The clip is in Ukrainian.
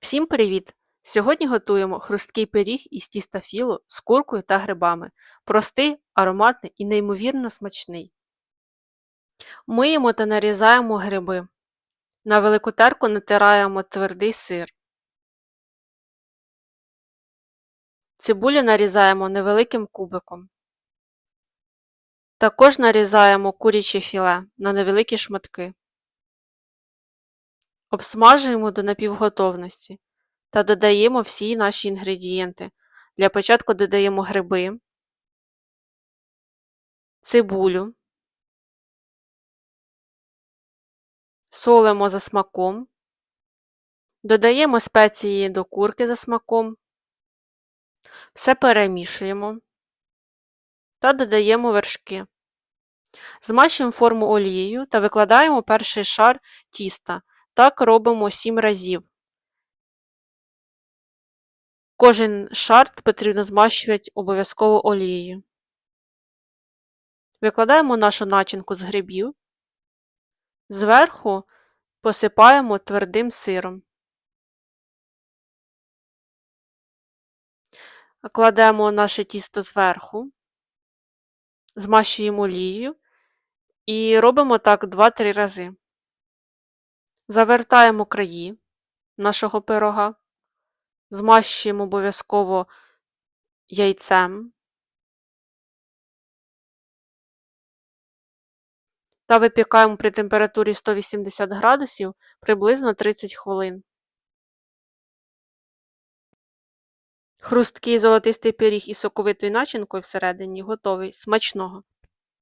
Всім привіт! Сьогодні готуємо хрусткий пиріг із тіста філо з куркою та грибами. Простий, ароматний і неймовірно смачний. Миємо та нарізаємо гриби. На велику терку натираємо твердий сир. Цибулю нарізаємо невеликим кубиком. Також нарізаємо куряче філе на невеликі шматки. Обсмажуємо до напівготовності та додаємо всі наші інгредієнти. Для початку додаємо гриби, цибулю, солимо за смаком, додаємо спеції до курки за смаком, все перемішуємо та додаємо вершки. Змащуємо форму олією та викладаємо перший шар тіста. Так робимо 7 разів. Кожен шар потрібно змащувати обов'язково олією. Викладаємо нашу начинку з грибів, зверху посипаємо твердим сиром. Кладемо наше тісто зверху, змащуємо олією і робимо так 2-3 рази. Завертаємо краї нашого пирога, змащуємо обов'язково яйцем та випікаємо при температурі 180 градусів приблизно 30 хвилин. Хрусткий золотистий пиріг із соковитою начинкою всередині готовий. Смачного!